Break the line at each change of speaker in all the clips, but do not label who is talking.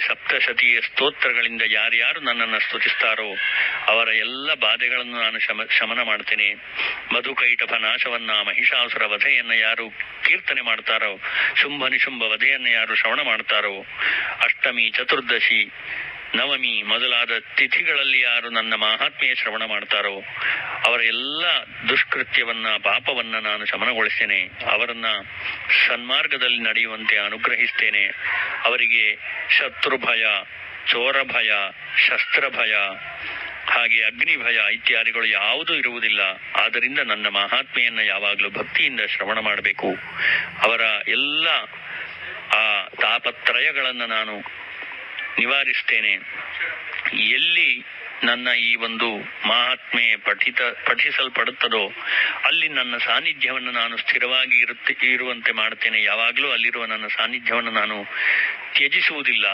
ಸಪ್ತಶತಿಯ ಸ್ತೋತ್ರಗಳಿಂದ ಯಾರ್ಯಾರು ನನ್ನನ್ನು ಸ್ತುತಿಸ್ತಾರೋ ಅವರ ಎಲ್ಲ ಬಾಧೆಗಳನ್ನು ನಾನು ಶಮ, ಶಮನ ಮಾಡ್ತೇನೆ. ಮಧುಕೈಟಭ ನಾಶವನ್ನ ಮಹಿಷಾಸುರ ವಧೆಯನ್ನ ಯಾರು ಕೀರ್ತನೆ ಮಾಡ್ತಾರೋ ಶುಂಭ ನಿಶುಂಭ ವಧೆಯನ್ನ ಯಾರು ಶ್ರವಣ ಮಾಡ್ತಾರೋ, ಅಷ್ಟಮಿ ಚತುರ್ದಶಿ ನವಮಿ ಮೊದಲಾದ ತಿಥಿಗಳಲ್ಲಿ ಯಾರು ನನ್ನ ಮಹಾತ್ಮೆಯ ಶ್ರವಣ ಮಾಡ್ತಾರೋ, ಅವರ ಎಲ್ಲ ದುಷ್ಕೃತ್ಯವನ್ನ, ಪಾಪವನ್ನ ನಾನು ಶಮನಗೊಳಿಸ್ತೇನೆ. ಅವರನ್ನ ಸನ್ಮಾರ್ಗದಲ್ಲಿ ನಡೆಯುವಂತೆ ಅನುಗ್ರಹಿಸ್ತೇನೆ. ಅವರಿಗೆ ಶತ್ರು ಭಯ ಚೋರ ಭಯ ಶಸ್ತ್ರ ಭಯ ಹಾಗೆ ಅಗ್ನಿ ಭಯ ಇತ್ಯಾದಿಗಳು ಯಾವುದೂ ಇರುವುದಿಲ್ಲ. ಆದ್ದರಿಂದ ನನ್ನ ಮಹಾತ್ಮೆಯನ್ನ ಯಾವಾಗಲೂ ಭಕ್ತಿಯಿಂದ ಶ್ರವಣ ಮಾಡಬೇಕು. ಅವರ ಎಲ್ಲ ಆ ತಾಪತ್ರಯಗಳನ್ನು ನಾನು ನಿವಾರಿಸ್ತೇನೆ. ಎಲ್ಲಿ ನನ್ನ ಈ ಒಂದು ಮಹಾತ್ಮೆ ಪಠಿತ, ಪಠಿಸಲ್ಪಡುತ್ತದೋ, ಅಲ್ಲಿ ನನ್ನ ಸಾನ್ನಿಧ್ಯವನ್ನು ನಾನು ಸ್ಥಿರವಾಗಿ ಇರುತ್ತೆ, ಇರುವಂತೆ ಮಾಡ್ತೇನೆ ಯಾವಾಗಲೂ ಅಲ್ಲಿರುವ ನನ್ನ ಸಾನ್ನಿಧ್ಯವನ್ನು ನಾನು ತ್ಯಜಿಸುವುದಿಲ್ಲ.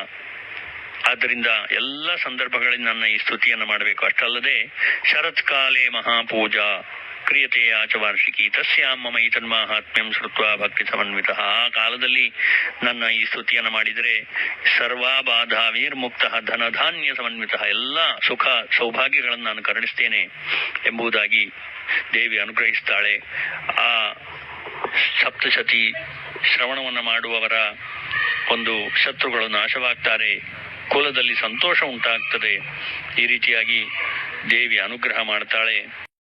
ಆದ್ದರಿಂದ ಎಲ್ಲ ಸಂದರ್ಭಗಳಲ್ಲಿ ನನ್ನ ಈ ಸ್ತುತಿಯನ್ನು ಮಾಡಬೇಕು. ಅಷ್ಟಲ್ಲದೆ, ಶರತ್ಕಾಲೇ ಮಹಾಪೂಜಾ. ಕ್ರಿಯತೆ ಆಚ ವಾರ್ಷಿಕಿ ತಸ್ಯಾಂ ಮಮ ತನ್ಮಾಹಾತ್ಮ್ಯಂ ಶ್ರುತ್ವ ಭಕ್ತಿ ಸಮನ್ವಿತ. ಆ ಕಾಲದಲ್ಲಿ ನನ್ನ ಈ ಸ್ತುತಿಯನ್ನು ಮಾಡಿದರೆ ಸರ್ವಾ ಬಾಧ ವೀರ್ಮುಕ್ತ ಧನಧಾನ್ಯ ಸಮನ್ವಿತ ಎಲ್ಲ ಸುಖ ಸೌಭಾಗ್ಯಗಳನ್ನು ನಾನು ಕರುಣಿಸ್ತೇನೆ ಎಂಬುದಾಗಿ ದೇವಿ ಅನುಗ್ರಹಿಸ್ತಾಳೆ. ಆ ಸಪ್ತಶತಿ ಶ್ರವಣವನ್ನು ಮಾಡುವವರ ಒಂದು ಶತ್ರುಗಳು ನಾಶವಾಗ್ತಾರೆ. ಕುಲದಲ್ಲಿ ಸಂತೋಷ ಉಂಟಾಗ್ತದೆ. ಈ ರೀತಿಯಾಗಿ ದೇವಿ ಅನುಗ್ರಹ ಮಾಡ್ತಾಳೆ.